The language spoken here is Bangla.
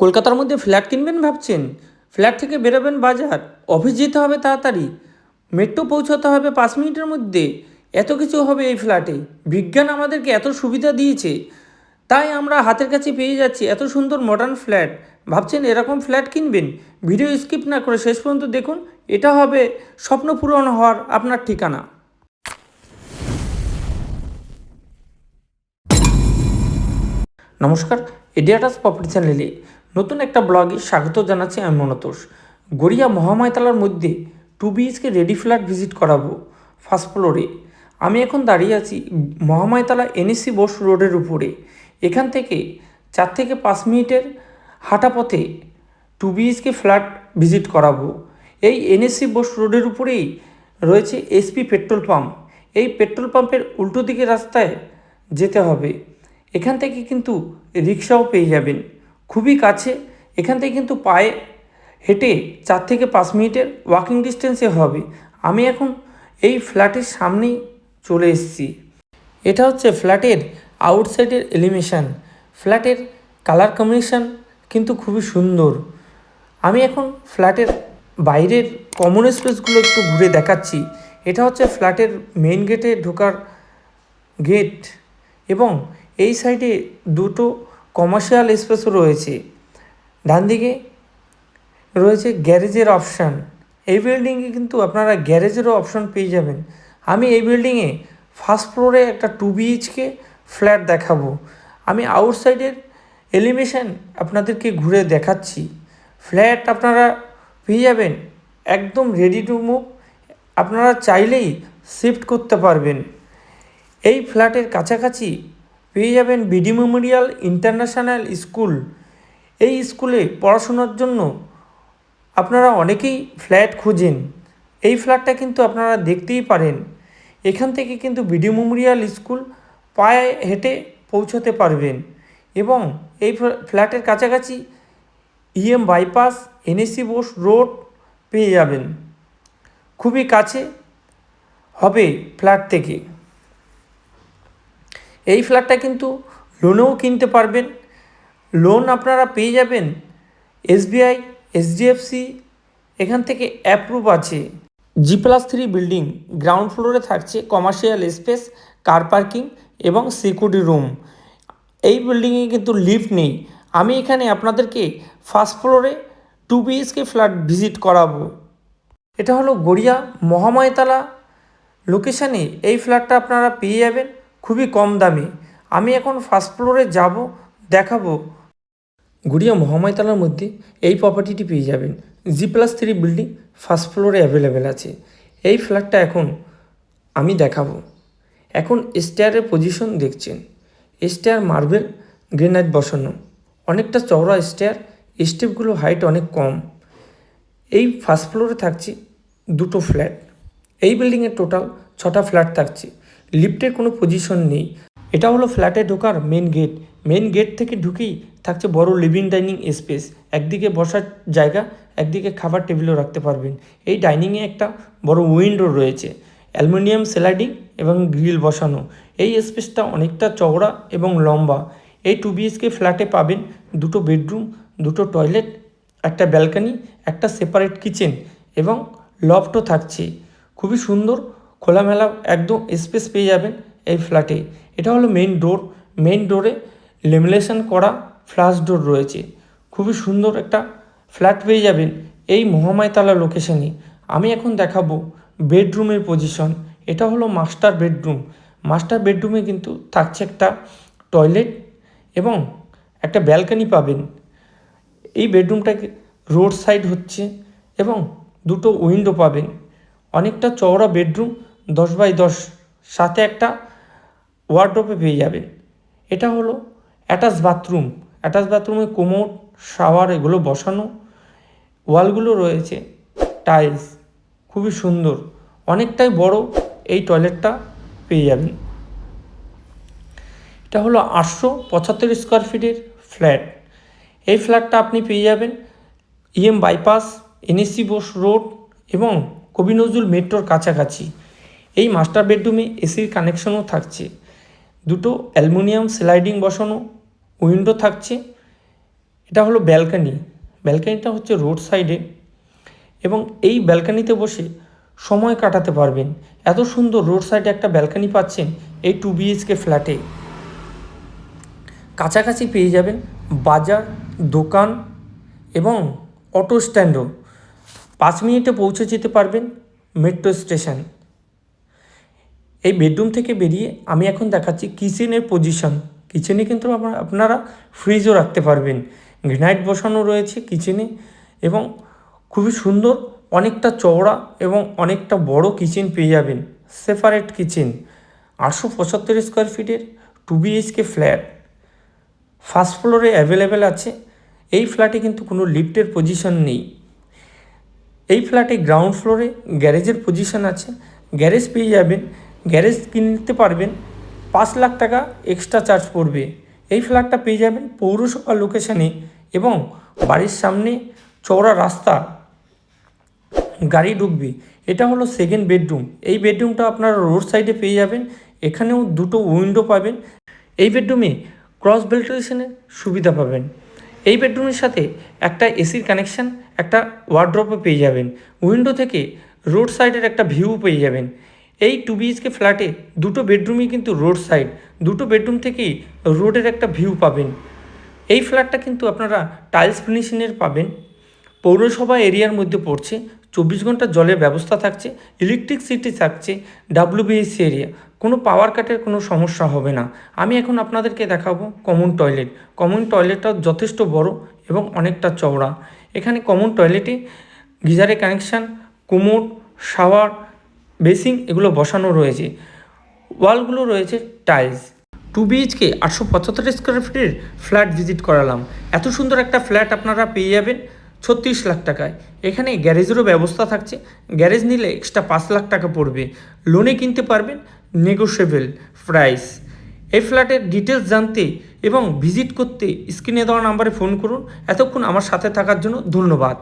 কলকাতার মধ্যে ফ্ল্যাট কিনবেন ভাবছেন? ফ্ল্যাট থেকে বেরোবেন বাজার? অফিস যেতে হবে তাড়াতাড়ি। মেট্রো পৌঁছাতে হবে পাঁচ মিনিটের মধ্যে। এত কিছু হবে এই ফ্ল্যাটে। বিজ্ঞান আমাদেরকে এত সুবিধা দিয়েছে। তাই আমরা হাতের কাছে পেয়ে যাচ্ছি এত সুন্দর মডার্ন ফ্ল্যাট। ভাবছেন এরকম ফ্ল্যাট কিনবেন? ভিডিও স্কিপ না করে শেষ পর্যন্ত দেখুন। এটা হবে স্বপ্ন পূরণ হওয়ার আপনার ঠিকানা। নমস্কার, এডিয়াটাস প্রপার্টি চ্যানেলে। নতুন একটা ব্লগে স্বাগত জানাচ্ছি আমি মনতোষ। গড়িয়া মহামায়তালার মধ্যে two BHK ready flat visit করাবো ফার্স্ট ফ্লোরে। আমি এখন দাঁড়িয়ে আছি মহামায়তলা এনএসসি বোস রোডের উপরে। এখান থেকে চার থেকে পাঁচ মিনিটের হাঁটা পথে টু বিএইচকে ফ্ল্যাট ভিজিট করাবো। এই এনএসসি বোস রোডের উপরেই রয়েছে এসপি পেট্রোল পাম্প। এই পেট্রোল পাম্পের উল্টো দিকে রাস্তায় যেতে হবে। এখান থেকে কিন্তু রিক্সাও পেয়ে যাবেন। খুবই কাছে, এখান থেকে কিন্তু পায়ে হেঁটে চার থেকে পাঁচ মিনিটের ওয়াকিং ডিস্টেন্সে হবে। আমি এখন এই ফ্ল্যাটের সামনেই চলে এসেছি। এটা হচ্ছে ফ্ল্যাটের আউটসাইডের এলিমেশন ফ্ল্যাটের কালার কম্বিনেশন কিন্তু খুবই সুন্দর। আমি এখন ফ্ল্যাটের বাইরের কমন স্পেসগুলো একটু ঘুরে দেখাচ্ছি। এটা হচ্ছে ফ্ল্যাটের মেন গেটে ঢোকার গেট এবং এই সাইডে দুটো কমার্শিয়াল স্পেসও রয়েছে। ডান দিকে রয়েছে গ্যারেজের অপশান এই বিল্ডিংয়ে কিন্তু আপনারা গ্যারেজেরও অপশান পেয়ে যাবেন। আমি এই বিল্ডিংয়ে ফার্স্ট ফ্লোরে একটা টু বিএইচকে ফ্ল্যাট দেখাবো। আমি আউটসাইডের এলিভেশন আপনাদেরকে ঘুরে দেখাচ্ছি। ফ্ল্যাট আপনারা পেয়ে যাবেন, একদম রেডি টু মুভ আপনারা চাইলেই শিফট করতে পারবেন। এই ফ্ল্যাটের কাছাকাছি পেয়ে যাবেন বিডি মেমোরিয়াল ইন্টারন্যাশনাল স্কুল। এই স্কুলে পড়াশোনার জন্য আপনারা অনেকেই ফ্ল্যাট খুঁজেন। এই ফ্ল্যাটটা কিন্তু আপনারা দেখতেই পারেন। এখান থেকে কিন্তু বিডি মেমোরিয়াল স্কুল পায়ে হেঁটে পৌঁছতে পারবেন এবং এই ফ্ল্যাটের কাছাকাছি EM bypass, NSC Bose road পেয়ে যাবেন। খুবই কাছে হবে ফ্ল্যাট থেকে। এই ফ্ল্যাটটা কিন্তু লোনেও কিনতে পারবেন। লোন আপনারা পেয়ে যাবেন এসবিআই এইচডিএফসি এখান থেকে অ্যাপ্রুভ আছে। G plus three building ground ফ্লোরে থাকছে কমার্শিয়াল স্পেস কার পার্কিং এবং সিকিউরিটি রুম এই বিল্ডিংয়ে কিন্তু লিফট নেই। আমি এখানে আপনাদেরকে ফার্স্ট ফ্লোরে টু বিএইচকে ফ্ল্যাট ভিজিট করাবো। এটা হলো গড়িয়া মহামায়তলা। লোকেশানে এই ফ্ল্যাটটা আপনারা পেয়ে যাবেন। খুবই কম দামে। আমি এখন ফার্স্ট ফ্লোরে যাব, দেখাবো। গুড়িয়া মহামায়তলার মধ্যে এই প্রপার্টিটি পেয়ে যাবেন। G plus three building first ফ্লোরে অ্যাভেলেবেল আছে। এই ফ্ল্যাটটা এখন আমি দেখাবো। এখন স্টেয়ারের পজিশন দেখছেন। স্টেয়ার মার্বেল গ্রেনাইট বসানো। অনেকটা চওড়া স্টেয়ার স্টেপগুলো হাইট অনেক কম। এই ফার্স্ট ফ্লোরে থাকছে দুটো ফ্ল্যাট এই বিল্ডিংয়ের টোটাল ছটা ফ্ল্যাট থাকছে। লিফটের কোনো পজিশন নেই। এটা হলো ফ্ল্যাটে ঢোকার মেন গেট মেন গেট থেকে ঢুকেই থাকছে বড় লিভিং ডাইনিং স্পেস একদিকে বসার জায়গা, একদিকে খাবার টেবিলও রাখতে পারবেন। এই ডাইনিংয়ে একটা বড় উইন্ডো রয়েছে। অ্যালুমিনিয়াম স্লাইডিং এবং গ্রিল বসানো। এই স্পেসটা অনেকটা চওড়া এবং লম্বা। এই টু বিএসকে ফ্ল্যাটে পাবেন দুটো বেডরুম দুটো টয়লেট একটা ব্যালকানি একটা সেপারেট কিচেন এবং লফটও থাকছে। খুবই সুন্দর খোলামেলা একদম স্পেস পেয়ে যাবেন এই ফ্ল্যাটে এটা হলো মেইন ডোর মেইন ডোরে লেমিনেশন করা ফ্লাশ ডোর রয়েছে। খুবই সুন্দর একটা ফ্ল্যাট পেয়ে যাবেন এই মহামায়তলা লোকেশনে আমি এখন দেখাবো বেডরুমের পজিশন এটা হলো মাস্টার বেডরুম মাস্টার বেডরুমে কিন্তু থাকছে একটা টয়লেট এবং একটা ব্যালকানি পাবেন। এই বেডরুমটাকে রোড সাইড হচ্ছে এবং দুটো উইন্ডো পাবেন। অনেকটা চওড়া বেডরুম দশ বাই দশ, সাথে একটা ওয়ার্ড্রোপে পেয়ে যাবেন এটা হলো অ্যাটাচ বাথরুম অ্যাটাচ বাথরুমে কোমর শাওয়ার এগুলো বসানো। ওয়ালগুলো রয়েছে টাইলস খুবই সুন্দর। অনেকটাই বড় এই টয়লেটটা পেয়ে যাবেন। এটা হলো আটশো পঁচাত্তর স্কোয়ার ফিটের ফ্ল্যাট এই ফ্ল্যাটটা আপনি পেয়ে যাবেন EM bypass NSC Bose road এবং কবি নজরুল মেট্রোর কাছাকাছি। এই মাস্টার বেডরুমে এসির কানেকশনও থাকছে। দুটো অ্যালুমিনিয়াম স্লাইডিং বসানো উইন্ডো থাকছে। এটা হলো ব্যালকানি ব্যালকানিটা হচ্ছে রোড সাইডে এবং এই ব্যালকানিতে বসে সময় কাটাতে পারবেন। এত সুন্দর রোড সাইডে একটা ব্যালকানি পাচ্ছেন এই টু বিএইচকে ফ্ল্যাটে কাছাকাছি পেয়ে যাবেন বাজার, দোকান এবং অটো স্ট্যান্ডও পাঁচ মিনিটে পৌঁছে যেতে পারবেন মেট্রো স্টেশন এই বেডরুম থেকে বেরিয়ে আমি এখন দেখাচ্ছি কিচেনের পজিশন কিচেনে কিন্তু আপনারা ফ্রিজও রাখতে পারবেন। গ্রেনাইট বসানো রয়েছে কিচেনে এবং খুবই সুন্দর অনেকটা চওড়া এবং অনেকটা বড় কিচেন পেয়ে যাবেন। সেপারেট কিচেন আটশো পঁচাত্তর স্কোয়ার ফিটের টু বিএইচকে ফ্ল্যাট ফার্স্ট ফ্লোরে অ্যাভেলেবেল আছে। এই ফ্ল্যাটে কিন্তু কোনো লিফটের পজিশন নেই। এই ফ্ল্যাটে গ্রাউন্ড ফ্লোরে গ্যারেজের পজিশন আছে। গ্যারেজ পেয়ে যাবেন গ্যারেজ কিনতে পারবেন, পাঁচ লাখ টাকা এক্সট্রা চার্জ পড়বে। এই ফ্ল্যাটটা পেয়ে যাবেন পৌরসভা লোকেশানে এবং বাড়ির সামনে চওড়া রাস্তা, গাড়ি ঢুকবে। এটা হলো সেকেন্ড বেডরুম এই বেডরুমটা আপনারা রোড সাইডে পেয়ে যাবেন, এখানেও দুটো উইন্ডো পাবেন। এই বেডরুমে ক্রস ভেন্টিলেশনের সুবিধা পাবেন। এই বেডরুমের সাথে একটা এসির কানেকশান একটা ওয়ার্ড্রপও পেয়ে যাবেন। উইন্ডো থেকে রোড সাইডের একটা ভিউ পেয়ে যাবেন। এই টু বিএইচকে ফ্ল্যাটে দুটো বেডরুমই কিন্তু রোড সাইড দুটো বেডরুম থেকেই রোডের একটা ভিউ পাবেন। এই ফ্ল্যাটটা কিন্তু আপনারা টাইলস ফিনিশিংয়ের পাবেন। পৌরসভা এরিয়ার মধ্যে পড়ছে, চব্বিশ ঘণ্টা জলের ব্যবস্থা থাকছে ইলেকট্রিসিটি থাকছে ডাব্লিউবিএসসি এরিয়া কোনো পাওয়ার কাটের কোনো সমস্যা হবে না। আমি এখন আপনাদেরকে দেখাবো কমন টয়লেট কমন টয়লেটটা যথেষ্ট বড় এবং অনেকটা চওড়া। এখানে কমন টয়লেটে গিজারের কানেকশান কোমোড শাওয়ার বেসিং এগুলো বসানো রয়েছে। ওয়ালগুলো রয়েছে টাইলস। টু বিএইচকে আটশো পঁচাত্তর স্কোয়ার ফিটের ফ্ল্যাট ভিজিট করালাম। এত সুন্দর একটা ফ্ল্যাট আপনারা পেয়ে যাবেন ছত্রিশ লাখ টাকায়। এখানে গ্যারেজেরও ব্যবস্থা থাকছে। গ্যারেজ নিলে এক্সট্রা পাঁচ লাখ টাকা পড়বে। লোনে কিনতে পারবেন নেগোশিয়েবল প্রাইস। এই ফ্ল্যাটের ডিটেলস জানতে এবং ভিজিট করতে স্ক্রিনে দেওয়া নাম্বারে ফোন করুন। এতক্ষণ আমার সাথে থাকার জন্য ধন্যবাদ।